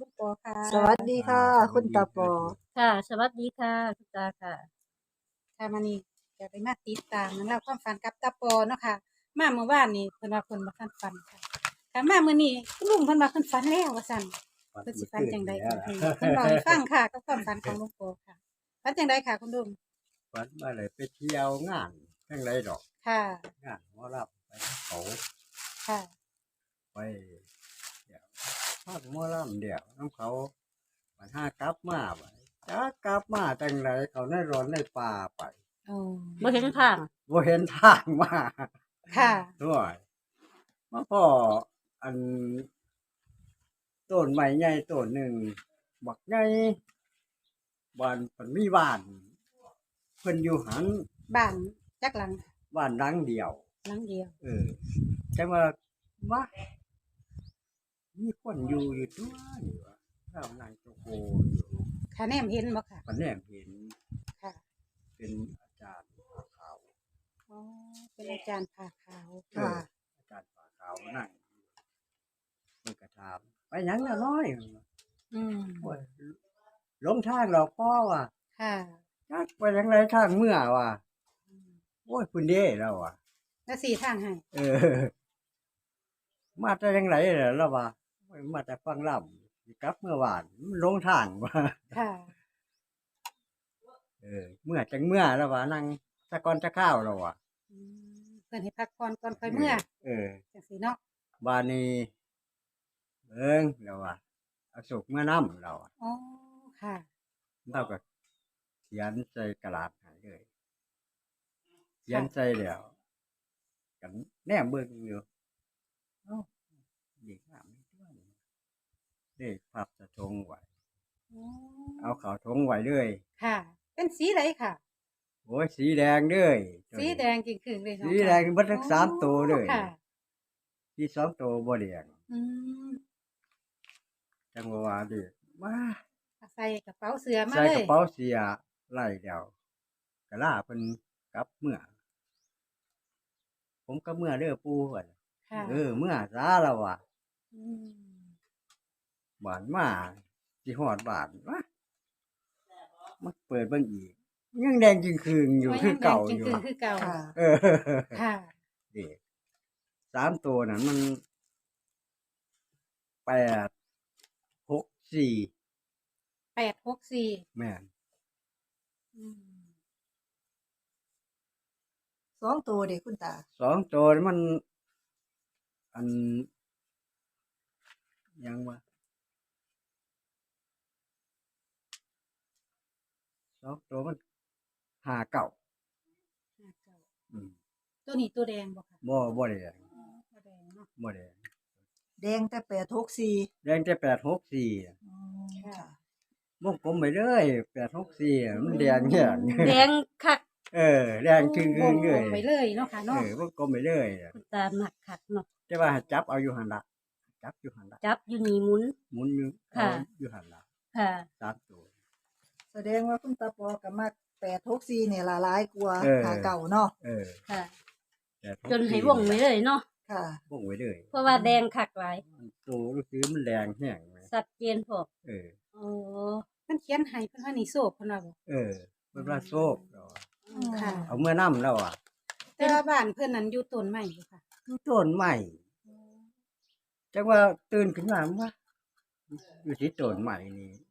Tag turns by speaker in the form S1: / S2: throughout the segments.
S1: ลูกปอค่ะ
S2: สวัสดีค่ะ คุณตาปอ
S3: ค่ะ สวัสดีค่ะคุณตาค่ะ
S1: ค่ะมานี่จะไปมาติดตามนังเล่องราวความฝันกับตาปอเนาะค่ะ มาเมื่อวานนี่เพิ่นว่าเพิ่นบ่ทันฝันค่ะค่ะมามื้อนี้คุณลุงเพิ่นว่าเพิ่นฝันแล้วว่าซั่นเพิ่นสิฝันจังได๋ค่ะเพิ่นบอกให้ฟังค่ะกับความฝันของลุงปอค่ะฝันจังไดค่ะ คุณลุง
S4: ฝันมาเลยไปเที่ยวงานทั้งไรดอก
S1: ค่ะ
S4: งานหมอรับไปเขา
S1: ค่ะ
S4: ไปเดี๋ยว ภาคหมอลำเดี๋ยวน้ำเขามันห้ากลับมาไปจ้ากลับมาจังไรเขาในร้อนในป่าไป
S1: โอ้
S3: บ่เห็นทาง
S4: บ่เห็นทางมา
S1: ค่ะ
S4: ด้วยมาพ่ออันต้นไม้ใหญ่ต้นหนึ่งบักใหญ่บ้านเพิ่นมีบ้านเพิ่นอยู่หัน
S1: บ้านจักหลัง
S4: บ้านหลังเดียว
S1: หลังเดียว
S4: เออแต่ว่าว่า มีคนอยู่อยู่ตัวนี่ว่าเรานางโจโกอยู่
S1: ค่ะแนมเห็นบ่ค่ะ
S4: ปันแนมเห็น
S1: ค่ะ
S4: เป็นอาจารย์ผ่าขาว
S1: อ๋อเป็นอาจารย์ผ่าขาว
S4: เอออาจารย์ผ่าขาวนั่งอยู่เพิ่นกระถามไปหยังละน้อย
S1: อืม
S4: โอ้ยหลงทางเราพ่อว่ะ
S1: ค่ะ
S4: จักไปทางไรทางเมื่อว่ะโอ้ยคุณเด้เราอะ
S1: แล้วสี่ทางให้
S4: เออ มาแต่ยังไรเหรอเราว่าโอ้ย มาแต่ฟังลำสิกลับเมื่อวานมันหลงทางว่ะ
S1: ค่ะ
S4: เออ เมื่อจังเมื่อแล้วว่านั่งสะกอนจะข้าวแล้วว่ะ
S1: อืมเพื่อนให้พักก่อนก่อนค่อยเมื่อ
S4: เออ
S1: จังสีเนาะ
S4: บานนี้เอิงแล้วว่าเอาสุกเมื่อน้ำเราอะ
S1: อ๋อค่ะ
S4: เราก็เขียนใส่กระดาษให้เลยเขียนใส่แล้วกันแนมเบิ่งอยู่เอ้าเด็กงามนี่ตัวนี้ เด็กพับสะทงไว้
S1: อ๋อ
S4: เอาเขาทงไว้เลย
S1: ค่ะ เป็นสีอะไรค่ะ
S4: โอ้ยสีแดงเลย
S1: สีแดงจริงคือเลยเนาะ
S4: สีแดงเบัดทั้งสามตัวเลย
S1: ค่ะ
S4: ที่สองตัวบ่แดง
S1: อืม
S4: จังหวะเด็กมา
S1: ใส่กระเป๋าเสือมา
S4: ใส่
S1: เล
S4: ก
S1: ย
S4: ระเป๋าเสียไล่เดียวกะลาเพิ่นกลับเมื่อ ผมก็เมื่อเด้อปู่ว่า
S1: ค่ะ
S4: เออเมื่อซาแล้วว่ะ
S1: ม
S4: บานมาสิฮอดบานวะมาเปิดเบิ่งอีก ยังแดงจริงคืงอยู่คือเก่า
S1: จริ
S4: องยู่
S1: คือ
S4: ว่ะ
S1: คือเก่า
S2: ค่ะ
S4: เออ
S1: ค่ะ
S4: เด็กสามตัวนั้นมันแปดหกสี่
S1: แปดหกสี่
S4: แม่น
S1: อืม
S2: สองตัวเด็กคุณตา
S4: สองตัวนี่มัน อันยังวะ องตัวมันหาเก่า
S1: ห้าเก้า
S4: อืม
S1: ตัวนี้ตัวแดงบ่ค่ะ
S4: บ่บ่แดง
S1: อ๋อตัวแดงเนาะ
S4: บ่แดง
S2: แดงแต่แปดหกสี่
S4: แดงแต่แปดหกสี่
S2: ค่ะ
S4: วงกลมไปเลยแปดหกสี่มันแดงเนี่ย
S3: แดงคัก
S4: เออแดงคืง
S1: ว
S4: คื
S1: ง
S4: งเลย
S1: ไปเลยเนาะค่ะ
S4: เอ
S1: เนาะ
S4: อวงกลมไปเลย
S3: คุณตาหมักคักเนาะ
S4: แต่ว่าให้จับเอาอยู่หันละจับอยู่หันละ
S3: จับอยู่นี่หมุน
S4: หมุนอยู่
S3: ค่ะ
S4: เอาอยู่หันละ
S3: ค่ะ
S4: สามตัว
S2: แสดงว่าคุณตาปอกับมากแปดหกสี่เนี่ยละลายกว่า
S4: เออ
S2: หาเก่าเนาะ
S4: เออ
S3: ค่ะ
S4: 864
S3: จนให้วงไว้เลยเนาะ
S2: ค่ะ
S4: วงไว้เลย
S3: เพราะว่าแดงคักหลาย
S4: ตัวรู้สึกมันแดงแห้งไหม
S3: สัดเจนพอ
S4: เออ
S3: โอ้
S1: มันเขียนให้เพิ่นว่านี่โศกเพิ่นว่าบ่
S4: เออเพิ่นว่าโชคเราอะ
S1: ค่ะ
S4: เอาเมื่อน้ำแล้วอะ
S1: แต่ว่าบ้านเพิ่นนั้นอยู่ต้นไม้อยู่ค่ะ
S4: คือต้นใหม่จังว่าตื่นขึ้นมาว่าอยู่ที่ต้นใหม่นี่มัน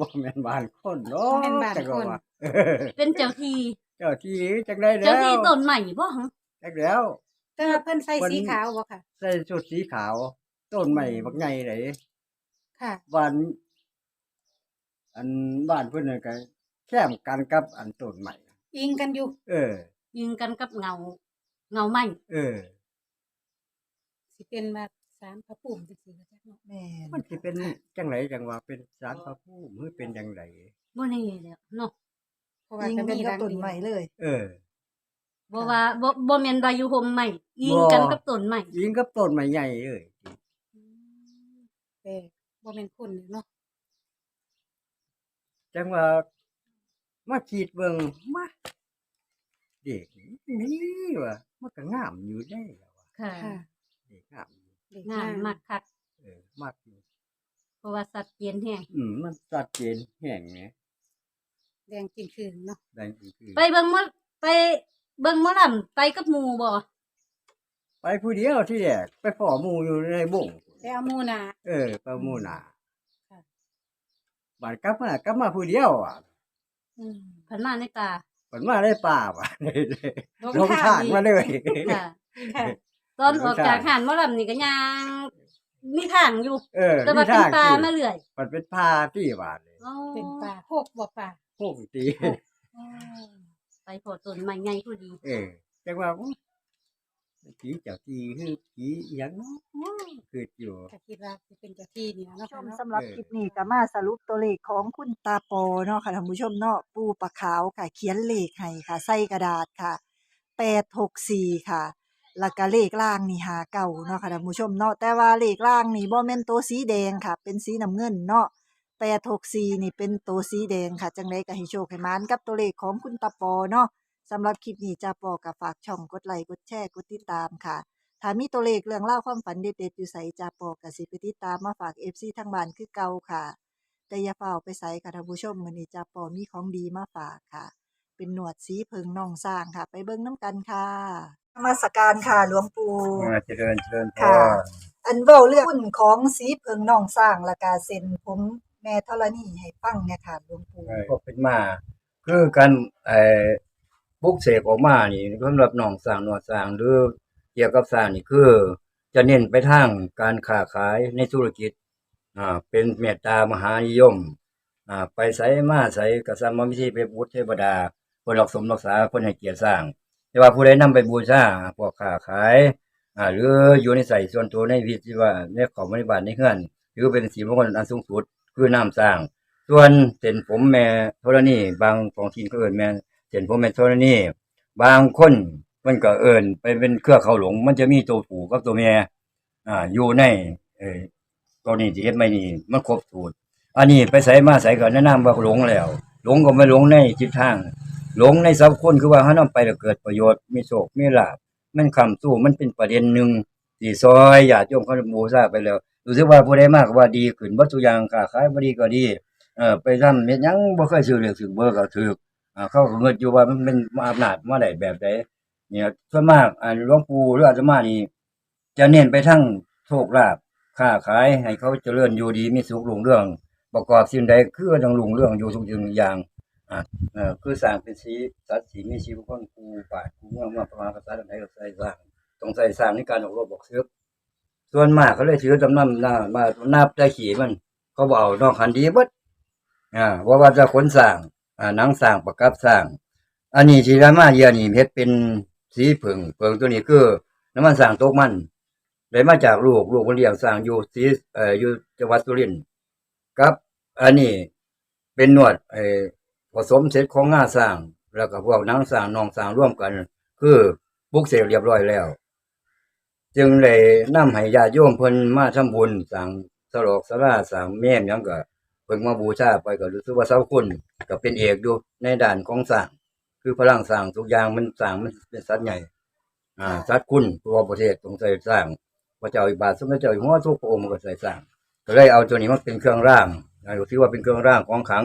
S4: บ่แม่นบ้านคนเนาะ
S1: บ่แม่นบ้าน
S4: จัง
S1: คน
S4: ว่าเออ
S3: เป็นเจ้าที่
S4: เจ้าที่จังได้แล้ว
S3: เจ้าที่ต้นใหม่บ่ฮะ
S4: จักแล้ว
S1: แต่ว่าเพิ่นใส่
S4: เพิ่น
S1: สีขาวบ่ค่ะ
S4: ใส่ชุดสีขาว ต้นใหม่บักใหญ่เลย
S1: ค่ะ
S4: บ้านอันบ้านเพิ่นน่ะก็แค่มกันกับอันต้นใหม่
S1: อิงกันอยู่
S4: เออ
S3: ยิงกันกับเงา เงาไหม้
S4: เออ
S1: สิเป็นมา สารพระภูมิจังซี่ก็จักเนาะ
S2: แม่น
S4: มันสิเป็นจังไรจังว่าเป็นสารพระภูมิหรือเป็นจังไร
S3: บ่แน่แล้วเนาะ
S1: เพราะว่า
S2: ยิง
S1: ก็
S2: กัน
S1: มี
S2: กับ
S1: รัง
S2: ต้น
S1: เดียว
S2: ใหม่เลย
S4: เออ
S3: บ่ว่าบ่บ่แม่นว่าอยู่ห่มใหม่ยิงกันกับต้นใหม่
S4: ยิงกับต้นไม้ใหญ่เลย
S1: อืมแต่บ่แม่นคนเนาะ
S4: จังว่ามาขีดเบิ่งมาเด็กนี่ว่ามันก็งามอยู่ได้แล้วว่า
S3: ค่ะ
S1: ค่ะ
S4: เด็กงามอยู่
S1: เด็ก
S3: งามมากคัก
S4: เออมากอยู่
S3: เพราะว่าสัตว์เย็นแห้ง
S4: อืมมันชัดเจนแห้งไง
S1: แดงจริงคืนเนาะ
S4: แดงจริงคือ
S3: ไปเบิ่งหมอไปเบิ่งหมอลำไปกับหมู่บ่
S4: ไปผู้เดียวที่แรกไปพ่อหมู่อยู่ในบ่ง
S1: ไปเอาหมูนา
S4: เออไปหมู่หนา
S1: ค่ะ
S4: บัดกลับมากลับมาผู้เดียวอะ
S1: อืม
S3: เพันมาในป่า
S4: ผลมาได้ป่าว่ะ
S1: ลง
S4: ลง
S1: ทา
S4: ทางง
S1: อีก
S4: มาเลย
S3: ค่ะ
S1: ค่ะ
S3: ตอนออกจากหานหมอลำนี่ก็ย่างมีทางอยู่
S4: เออ
S3: แต่ว่า
S4: มี
S3: เป็น
S4: ทาง
S3: ป่า
S4: ที่
S3: มาเรื่อย
S4: มันเป็นป่าที่ว่าเลย
S3: อ๋อ
S1: เป็นป่าโคกบ่ป่า
S4: พวกตี
S1: อ๋อ
S3: ไปพอต้นไม้ใหญ่พอดี
S4: เออจังว่าอุ๊ยผีเจ้าที่คือผีอหยังเนาะคืออยู่
S1: ถ้าคิดว่าสิเป็นเจ้าที่นี่นะเนาะ
S2: ช
S1: ค่ะ
S2: ม
S1: เนาะ
S2: สำหรับคลิปนี้ก็มาสรุปตัวเลขของคุณตาโปเนาะค่ะท่านผู้ชมเนาะปูปะขาวค่ะ เขียนเลขให้ค่ะ ใส่กระดาษค่ะ 864 ค่ะ แล้วก็เลขล่างนี่หาเก่าเนาะค่ะท่านผู้ชมเนาะแต่ว่าเลขล่างนี่บ่แม่นตัวสีแดงค่ะ เป็นสีน้ำเงินเนาะ864นี่เป็นตัวสีแดงค่ะ จังไดก็ให้โชคให้มานกับตัวเลขของคุณตาปอเนาะสำหรับคลิปนี้จาปอก็ฝากช่องกดไลค์กดแชร์กดติดตามค่ะถ้ามีตัวเลขเรื่องเล่าความฝันเด็ดๆอยู่ใส่จาปอกับสิไปติดตามมาฝาก FC ทางบ้านคือเก่าค่ะ แต่อย่าเฝ้าไปใส่ค่ะท่านผู้ชมมือนี้จาปอมีของดีมาฝากค่ะ เป็นหนวดสีเพิงน่องสร้างค่ะ ไปเบิ่งน้ำกันค่ะ นมาสการค่ะหลวงปู่
S4: เจริญเจริญพ
S2: ค่ะ
S4: ร
S2: อันเว้าเรื่องหุ้นของสีเพิงน่องสร้างและกาเซ็นผมแม่ธรณีให้ฟังเนี่ยค่ะหลวงปู่
S5: ก็เป็นมา คือการไอ้ปลุกเสกออกมานี่สำหรับน้องสร้างหนวดสร้างหรือเกี่ยวกับสร้างนี่คือ จะเน้นไปทางการค้าขายในธุรกิจอ่าเป็นเมตตามหานิยมอ่าไปใส่มาใส่กษัตริย์มิธีไปบูชเทวดาคนรักสมรักษาคนให้เกียรติสร้าง แต่ว่าผู้ใดนำไปบูชาพวกค้าขายอ่าหรืออยู่ในใส่ส่วนตัวในวิธีว่าในของบริบาลในเฮือนหรือเป็นสีมงคลอันสูงสุดคือน้ำสร้าง ส่วนเส้นผมแม่โทรนี่บางของทีก็เอิ้นแม่เส้นผมแม่โทรนี่บางคนมันก็เอิ้นไปเป็นเครือเขาหลง มันจะมีตัวผูกับตัวแม่อ่าอยู่ในเออตัวนี้ที่เฮ็ดไม่นี่มันครบสูตรอันนี้ไปใส่มาใส่ก็แนะนำว่าหลงแล้ว หลงก็ไม่หลงในจิตทาง หลงในสัพคนคือว่าเฮานำไปแล้วเกิดประโยชน์มีโชคมีลาภมันคำสู้มันเป็นประเด็นหนึ่งที่ซอยญาติโยมเขาบูชาไปแล้วรู้สึกว่าผู้ใดมากว่าดีขึ้นบ่ทุกอย่างค้าขายบ่ดีก็ดีเออไปทำเฮ็ดหยังบ่เคยซื้อเลขซื้อเบอร์ก็ถูกอ่าเขาก็เงินอยู่ว่ามันเป็นอำนาจมาได้แบบใดเนี่ยส่วนมากอ่าหลวงปู่หรืออาตมานี่จะเน้นไปทั้งโชคลาภค้าขายให้เขาเจริญอยู่ดีมีสุขรุ่งเรือง ประกอบสิ่งใดคือต้องรุ่งเรืองอยู่ทุกสิ่งทุกอย่าง เออคือสร้างเป็นสีสัตว์สีมีชีวิตคนกูป่ากูเมืองมาประมาณภาษาใดก็ใส่สร้างต้องใส่สร้างในการออกรบบอกซื้อส่วนมากเขาเลยถือจำนำหน้ามานับได้ขี่มัน เขาบเอกนอกคันดีบดอ่าว่าว่าจะขนสร้างอ่านังสร้างประกับสร้าง อันนี้ที่รามาเยียนี่เฮ็ดเป็นสีเผิงเผิงตัวนี้คือน้ำมันสร้างโตกมันได้มาจากลูกลูกคนเลี้ยงสร้างอยู่สีเอ่ออยู่จังหวัดสุรินทร์กับ อันนี้เป็นนวดไอ ผสมเสร็จของงาสร้าง แล้วก็พวกนังสร้างนองสร้างร่วมกัน คือปลุกเสกเรียบร้อยแล้ว จึงเลยนำให้ญาติโยมเพิ่นมาทำบุญสร้างสลอกสลาสร้างแม่นยังก็เพิ่งมาบูชาไปก็รู้สึกว่าเสาคุณก็เป็นเอกอยู่ในด่านของสร้าง คือพลังสร้างทุกอย่างมันสร้างมันเป็นสัตว์ใหญ่ อ่าสัตว์คุณตัวประเทศต้องใส่สร้างพระเจ้าอิบาทสมเด็จเจ้าอยู่หัวทุกพระองค์มันก็ใส่สร้างก็เลยเอาตัวนี้มาเป็นเครื่องร่างอ่าถือว่าเป็นเครื่องร่างของขัง